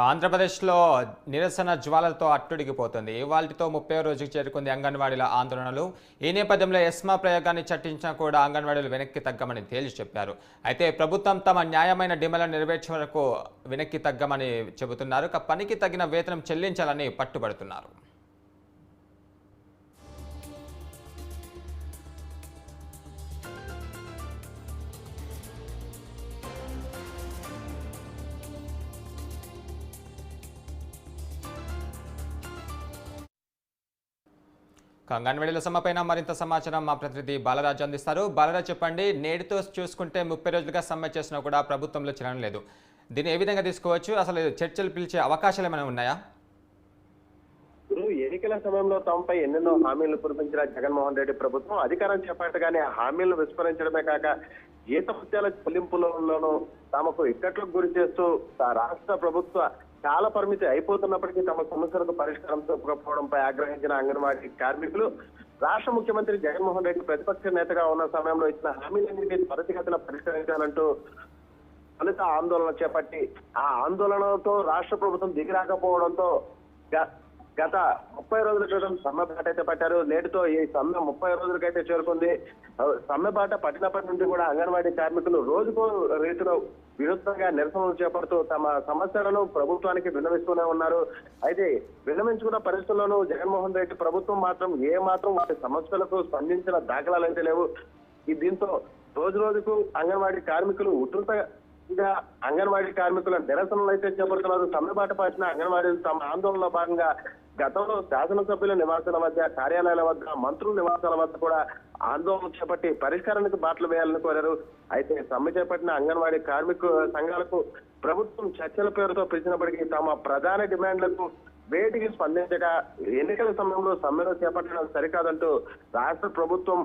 ఆంధ్రప్రదేశ్లో నిరసన జ్వాలలతో అట్టుడిగిపోతుంది. ఇవాళతో ముప్పై రోజుకి చేరుకుంది అంగన్వాడీల ఆందోళనలు. ఈ నేపథ్యంలో ఎస్మా ప్రయోగాన్ని చట్టించినా కూడా అంగన్వాడీలు వెనక్కి తగ్గమని తేల్చి చెప్పారు. అయితే ప్రభుత్వం తమ న్యాయమైన డిమాండ్లను నెరవేర్చే వరకు వెనక్కి తగ్గమని చెబుతున్నారు. పనికి తగిన వేతనం చెల్లించాలని పట్టుబడుతున్నారు. అంగన్వాడీల సమ్మెపైన మరింత సమాచారం మా ప్రతినిధి బాలరాజు అందిస్తారు. బాలరాజు చెప్పండి నేటితో చూసుకుంటే ముప్పై రోజులుగా సమ్మె చేసినా కూడా ప్రభుత్వంలో చలనం లేదు. దీన్ని ఏ విధంగా తీసుకోవచ్చు? అసలు చర్చలు పిలిచే అవకాశాలు ఏమైనా ఉన్నాయా? ఎన్నికల సమయంలో తమపై ఎన్నెన్నో హామీలు కురిపించిన జగన్మోహన్ రెడ్డి ప్రభుత్వం అధికారం చేపట్టగానే ఆ హామీలను విస్మరించడమే కాక జీత హత్యాల చెల్లింపులలోనూ తమకు ఇక్కట్లకు గురి చేస్తూ రాష్ట్ర ప్రభుత్వ కాల పరిమితి అయిపోతున్నప్పటికీ తమ సమస్యలకు పరిష్కారం చూపకపోవడంపై ఆగ్రహించిన అంగన్వాడీ కార్మికులు రాష్ట్ర ముఖ్యమంత్రి జగన్మోహన్ రెడ్డి ప్రతిపక్ష నేతగా ఉన్న సమయంలో ఇచ్చిన హామీలన్నింటినీ త్వరితగతిన పరిష్కరించాలంటూ ఫలిత ఆందోళన చేపట్టి ఆ ఆందోళనతో రాష్ట్ర ప్రభుత్వం దిగిరాకపోవడంతో గత ముప్పై రోజుల క్రితం సమ్మె బాట అయితే పట్టారు. నేటితో ఈ సమ్మె ముప్పై రోజులకైతే చేరుకుంది. ఆ, సమ్మె బాట పట్టినప్పటి నుండి కూడా అంగన్వాడీ కార్మికులు రోజుకో రీతిలో విరుద్ధంగా నిరసనలు చేపడుతూ తమ సమస్యలను ప్రభుత్వానికి విన్నవిస్తూనే ఉన్నారు. అయితే విన్నవించుకున్న పరిస్థితుల్లోనూ జగన్మోహన్ రెడ్డి ప్రభుత్వం మాత్రం ఏ మాత్రం వారి సమస్యలకు స్పందించిన దాఖలాలు అయితే లేవు. దీంతో రోజు రోజుకు అంగన్వాడీ కార్మికులు ఉధృతంగా అంగన్వాడీ కార్మికుల నిరసనలు అయితే చేపడుతున్నారు. సమ్మెబాట పట్టిన అంగన్వాడీలు తమ ఆందోళనలో భాగంగా గతంలో శాసనసభ్యుల నివాసాల మధ్య కార్యాలయాల వద్ద మంత్రుల నివాసాల వద్ద కూడా ఆందోళన చేపట్టి పరిష్కారానికి బాటలు వేయాలని కోరారు. అయితే సమ్మె చేపట్టిన అంగన్వాడీ కార్మిక సంఘాలకు ప్రభుత్వం చర్చల పేరుతో పిలిచినప్పటికీ తమ ప్రధాన డిమాండ్లకు వేటికి స్పందించక ఎన్నికల సమయంలో సమ్మెను చేపట్టడం సరికాదంటూ రాష్ట్ర ప్రభుత్వం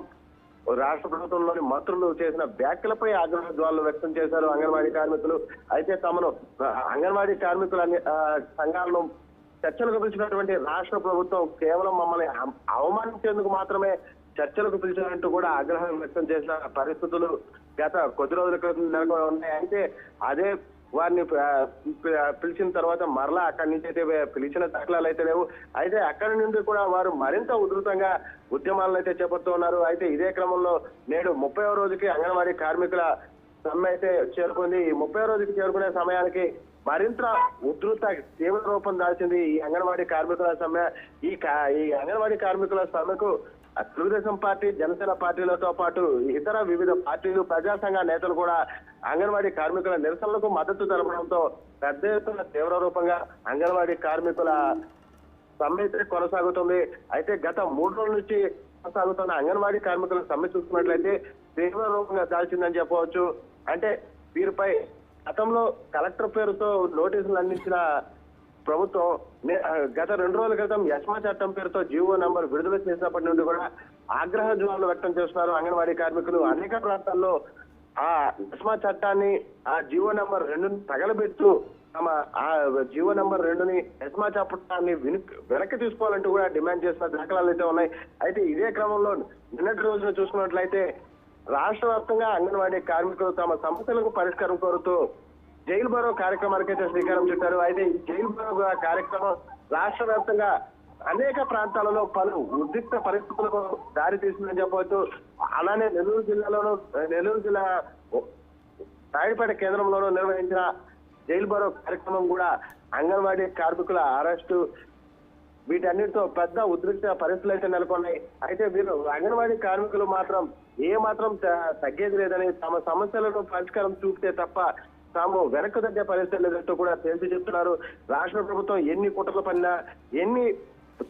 రాష్ట్ర ప్రభుత్వంలోని మంత్రులు చేసిన వ్యాఖ్యలపై ఆగ్రహ జ్వాలలు వ్యక్తం చేశారు అంగన్వాడీ కార్మికులు. అయితే తమను అంగన్వాడీ కార్మికుల అన్ని, సంఘాలను చర్చలకు పిలిచినటువంటి రాష్ట్ర ప్రభుత్వం కేవలం మమ్మల్ని అవ- అవమానించేందుకు మాత్రమే చర్చలకు పిలిచినట్టు కూడా ఆగ్రహం వ్యక్తం చేసిన పరిస్థితులు గత కొద్ది రోజుల క్రితం నెలకొని ఉన్నాయి అయితే అదే వారిని పిలిచిన తర్వాత మరలా అక్కడి నుంచి అయితే పిలిచిన దాఖలాలు అయితే లేవు. అయితే అక్కడి నుండి కూడా వారు మరింత ఉధృతంగా ఉద్యమాలను అయితే చేపడుతూ ఉన్నారు. అయితే ఇదే క్రమంలో నేడు ముప్పై రోజుకి అంగన్వాడీ కార్మికుల సమ్మె అయితే చేరుకుంది. ఈ ముప్పై రోజుకి చేరుకునే సమయానికి మరింత ఉధృత తీవ్ర రూపం దాల్చింది ఈ అంగన్వాడీ కార్మికుల సమ్మె. ఈ ఈ అంగన్వాడీ కార్మికుల సమ్మెకు తెలుగుదేశం పార్టీ జనసేన పార్టీలతో పాటు ఇతర వివిధ పార్టీలు ప్రజా సంఘ నేతలు కూడా అంగన్వాడీ కార్మికుల నిరసనలకు మద్దతు తెలపడంతో పెద్ద ఎత్తున తీవ్ర రూపంగా అంగన్వాడీ కార్మికుల సమ్మె కొనసాగుతుంది. అయితే గత మూడు రోజుల నుంచి కొనసాగుతున్న అంగన్వాడీ కార్మికుల సమ్మె చూసుకున్నట్లయితే తీవ్ర రూపంగా దాల్చిందని చెప్పవచ్చు. అంటే వీరిపై గతంలో కలెక్టర్ పేరుతో నోటీసులు అందించిన ప్రభుత్వం గత రెండు రోజుల క్రితం యస్మా చట్టం పేరుతో జీవో నంబర్ విడుదల చేసినప్పటి నుండి కూడా ఆగ్రహ జ్వాలలు వ్యక్తం చేస్తున్నారు అంగన్వాడీ కార్మికులు. అనేక ప్రాంతాల్లో ఆ యస్మా చట్టాన్ని ఆ జీవో నంబర్ రెండుని తగలబెడుతూ తమ ఆ జీవో నంబర్ రెండుని యస్మా చట్టాన్ని వెనక్కి వెనక్కి తీసుకోవాలంటూ కూడా డిమాండ్ చేసిన దాఖలాలు అయితే ఉన్నాయి. అయితే ఇదే క్రమంలో నిన్నటి రోజున చూసుకున్నట్లయితే రాష్ట్ర వ్యాప్తంగా అంగన్వాడీ కార్మికులు తమ సమస్యలకు పరిష్కారం కోరుతూ జైలు బరో కార్యక్రమానికి అయితే శ్రీకారం చుట్టారు. అయితే ఈ జైలు బరో కార్యక్రమం రాష్ట్ర వ్యాప్తంగా అనేక ప్రాంతాలలో పలు ఉద్రిక్త పరిస్థితులకు దారి తీసిందని చెప్పవచ్చు. అలానే నెల్లూరు జిల్లాలోను నెల్లూరు జిల్లా రాయపేట కేంద్రంలోనూ నిర్వహించిన జైలు బరో కార్యక్రమం కూడా అంగన్వాడీ కార్మికుల అరెస్టు వీటన్నిటితో పెద్ద ఉద్రిక్త పరిస్థితులు అయితే నెలకొన్నాయి. అయితే వీరు అంగన్వాడీ కార్మికులు మాత్రం ఏ మాత్రం తగ్గేది లేదని తమ సమస్యలను పరిష్కారం చూపితే తప్ప తాము వెనక్కు తగ్గే పరిస్థితి లేదంటూ కూడా తేల్చి చెప్తున్నారు. రాష్ట్ర ప్రభుత్వం ఎన్ని కుట్రలు పన్నా ఎన్ని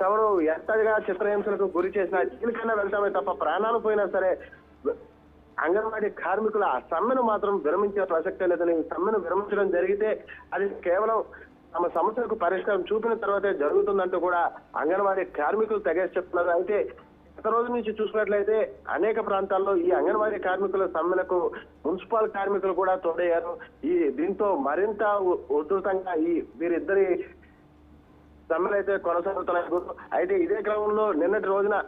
తమను ఎంతగా చిత్రహింసలకు గురి చేసినా జైలుకైనా వెళ్తామే తప్ప ప్రాణాలు పోయినా సరే అంగన్వాడీ కార్మికుల ఆ సమ్మెను మాత్రం విరమించే ప్రసక్తే లేదని సమ్మెను విరమించడం జరిగితే అది కేవలం తమ సమస్యలకు పరిష్కారం చూపిన తర్వాతే జరుగుతుందంటూ కూడా అంగన్వాడీ కార్మికులు తెగేసి చెప్తున్నారు. అయితే గత రోజు నుంచి చూసినట్లయితే అనేక ప్రాంతాల్లో ఈ అంగన్వాడీ కార్మికుల సమ్మెలకు మున్సిపల్ కార్మికులు కూడా తోడయ్యారు. ఈ దీంతో మరింత ఉధృతంగా ఈ వీరిద్దరి సమ్మెలు అయితే కొనసాగుతున్నారు అయితే ఇదే క్రమంలో నిన్నటి రోజున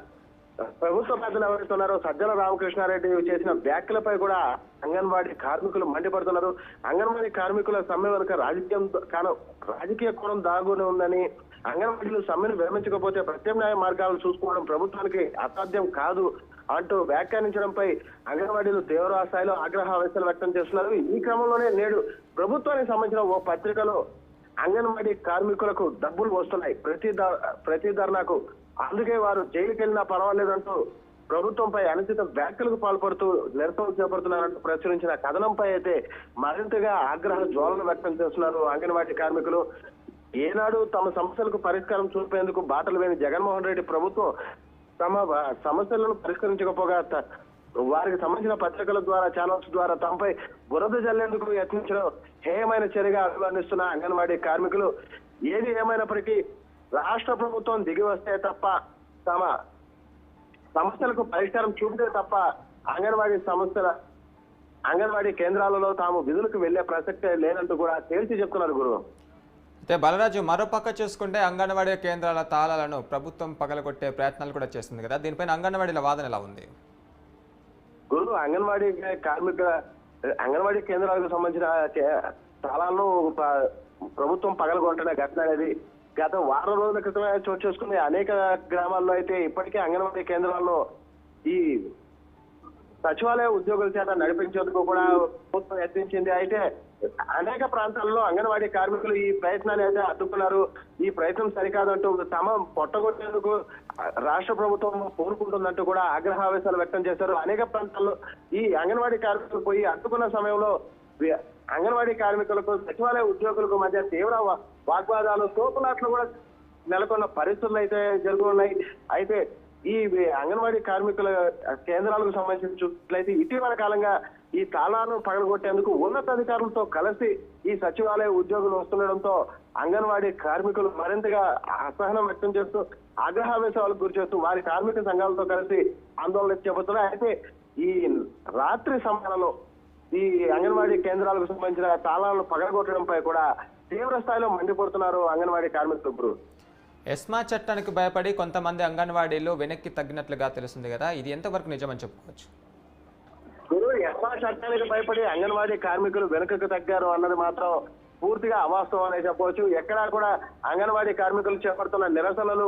ప్రభుత్వ పెద్దలు ఎవరైతే ఉన్నారో సజ్జల రామకృష్ణారెడ్డి చేసిన వ్యాఖ్యలపై కూడా అంగన్వాడీ కార్మికులు మండిపడుతున్నారు. అంగన్వాడీ కార్మికుల సమ్మె వెనుక రాజకీయం కాను రాజకీయ కోణం దాగుని ఉందని అంగన్వాడీలు సమ్మెను విరమించకపోతే ప్రత్యామ్నాయ మార్గాలు చూసుకోవడం ప్రభుత్వానికి అసాధ్యం కాదు అంటూ వ్యాఖ్యానించడంపై అంగన్వాడీలు తీవ్ర స్థాయిలో ఆగ్రహావేశాలు వ్యక్తం చేస్తున్నారు. ఈ క్రమంలోనే నేడు ప్రభుత్వానికి సంబంధించిన ఓ పత్రికలో అంగన్వాడీ కార్మికులకు డబ్బులు వస్తున్నాయి. ప్రతి ద- ప్రతి ధర్నాకు అందుకే వారు జైలుకి వెళ్ళినా పర్వాలేదంటూ ప్రభుత్వంపై అనుచిత వ్యాఖ్యలకు పాల్పడుతూ నిరసన చేపడుతున్నారంటూ ప్రచురించిన కథనంపై అయితే మరింతగా ఆగ్రహ జ్వాలను వ్యక్తం చేస్తున్నారు అంగన్వాడీ కార్మికులు. ఏనాడు తమ సమస్యలకు పరిష్కారం చూపేందుకు బాటలు వేని జగన్మోహన్ రెడ్డి ప్రభుత్వం తమ సమస్యలను పరిష్కరించకపోగా త- వారికి సంబంధించిన పత్రికల ద్వారా ఛానల్స్ ద్వారా తమపై బురద జల్లేందుకు యత్నించడం హేయమైన చర్యగా అభివర్ణిస్తున్న అంగన్వాడీ కార్మికులు. ఏది ఏమైనప్పటికీ రాష్ట్ర ప్రభుత్వం దిగి వస్తే తప్ప తమ సమస్యలకు పరిష్కారం చూపితే తప్ప అంగన్వాడీ సమస్యల అంగన్వాడీ కేంద్రాలలో తాము విధులకు వెళ్ళే ప్రసక్తే లేనంటూ కూడా తేల్చి చెప్తున్నారు గురువు. బలరాజు మరోపక్క చూసుకుంటే అంగన్వాడీ కేంద్రాల తాళాలను ప్రభుత్వం పగలగొట్టే ప్రయత్నాలు కూడా చేస్తుంది కదా. దీనిపైన అంగన్వాడీల వాదన ఎలా ఉంది? గురు అంగన్వాడీ కార్మిక అంగన్వాడీ కేంద్రాలకు సంబంధించిన తాళాలను ప్రభుత్వం పగలగొంటున్న ఘటన అనేది గత వారం రోజుల క్రితమే చోటు చేసుకునే అనేక గ్రామాల్లో అయితే ఇప్పటికే అంగన్వాడీ కేంద్రాల్లో ఈ సచివాలయ ఉద్యోగుల చేత నడిపించేందుకు కూడా ప్రభుత్వం యత్నించింది. అయితే అనేక ప్రాంతాల్లో అంగన్వాడీ కార్మికులు ఈ ప్రయత్నాన్ని అయితే అడ్డుకున్నారు. ఈ ప్రయత్నం సరికాదంటూ తమ పొట్టగొట్టేందుకు రాష్ట్ర ప్రభుత్వం కోరుకుంటుందంటూ కూడా ఆగ్రహావేశాలు వ్యక్తం చేశారు. అనేక ప్రాంతాల్లో ఈ అంగన్వాడీ కార్మికులు పోయి అడ్డుకున్న సమయంలో అంగన్వాడీ కార్మికులకు సచివాలయ ఉద్యోగులకు మధ్య తీవ్ర వాగ్వాదాలు తోపులాట్లు కూడా నెలకొన్న పరిస్థితులు అయితే జరుగుతున్నాయి అయితే ఈ అంగన్వాడీ కార్మికుల కేంద్రాలకు సంబంధించి చూసినట్లయితే ఇటీవల కాలంగా ఈ తాళాలను పగలగొట్టేందుకు ఉన్నతాధికారులతో కలిసి ఈ సచివాలయ ఉద్యోగులు వస్తుండడంతో అంగన్వాడీ కార్మికులు మరింతగా అసహనం వ్యక్తం చేస్తూ ఆగ్రహావేశాలకు గురి చేస్తూ వారి కార్మిక సంఘాలతో కలిసి ఆందోళన చేపడుతున్నారు. అయితే ఈ రాత్రి సమయంలో ఈ అంగన్వాడీ కేంద్రాలకు సంబంధించిన తాళాలను పగలగొట్టడంపై కూడా తీవ్ర స్థాయిలో మండిపడుతున్నారు అంగన్వాడీ కార్మికులు ఇప్పుడు. ఎస్మా చట్టానికి భయపడి కొంతమంది అంగన్వాడీలు వెనక్కి తగ్గినట్లుగా తెలుస్తుంది కదా. ఇది ఎంతవరకు నిజమని చెప్పుకోవచ్చు? ఇప్పుడు చట్టానికి భయపడి అంగన్వాడీ కార్మికులు వెనుకకు తగ్గారు అన్నది మాత్రం పూర్తిగా అవాస్తవం అనే చెప్పవచ్చు. ఎక్కడా కూడా అంగన్వాడీ కార్మికులు చేపడుతున్న నిరసనలు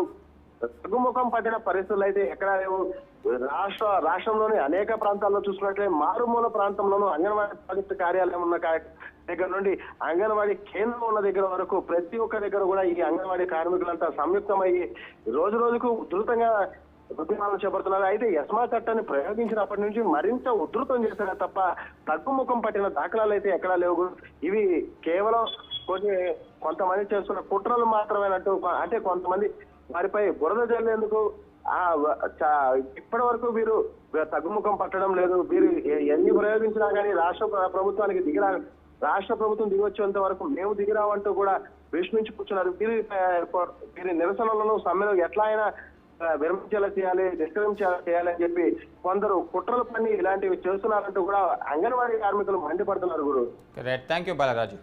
తగ్గుముఖం పట్టిన పరిస్థితులు అయితే ఎక్కడా లేవు. రాష్ట్ర రాష్ట్రంలోని అనేక ప్రాంతాల్లో చూసుకున్నట్లయితే మారుమూల ప్రాంతంలోనూ అంగన్వాడీ ప్రాజెక్టు కార్యాలయం ఉన్న దగ్గర నుండి అంగన్వాడీ కేంద్రం ఉన్న దగ్గర వరకు ప్రతి ఒక్క దగ్గర కూడా ఈ అంగన్వాడీ కార్మికులంతా సంయుక్తమయ్యి రోజు రోజుకు ఉధృతంగా ఉద్యమాలు చేపడుతున్నారు అయితే ఎస్మా చట్టాన్ని ప్రయోగించినప్పటి నుంచి మరింత ఉధృతం చేశారు తప్ప తగ్గుముఖం పట్టిన దాఖలాలు అయితే ఎక్కడా లేవు. ఇవి కేవలం కొన్ని కొంతమంది చేస్తున్న కుట్రలు మాత్రమేనట్టు అంటే కొంతమంది వారిపై బురద జల్లేందుకు ఆ ఇప్పటి వరకు వీరు తగ్గుముఖం పట్టడం లేదు. వీరు ఎన్ని ప్రయోగించినా కానీ రాష్ట్ర ప్రభుత్వానికి దిగిరా రాష్ట్ర ప్రభుత్వం దిగి వచ్చేంత వరకు మేము దిగిరామంటూ కూడా విస్మించి కూర్చున్నారు. వీరి వీరి నిరసనలను సమ్మెను ఎట్లా అయినా విరమించేలా చేయాలి నిష్క్రమించేలా చేయాలి అని చెప్పి కొందరు కుట్రలు పని ఇలాంటివి చేస్తున్నారంటూ కూడా అంగన్వాడీ కార్మికులు మండిపడుతున్నారు గురు. Thank you Balaraju.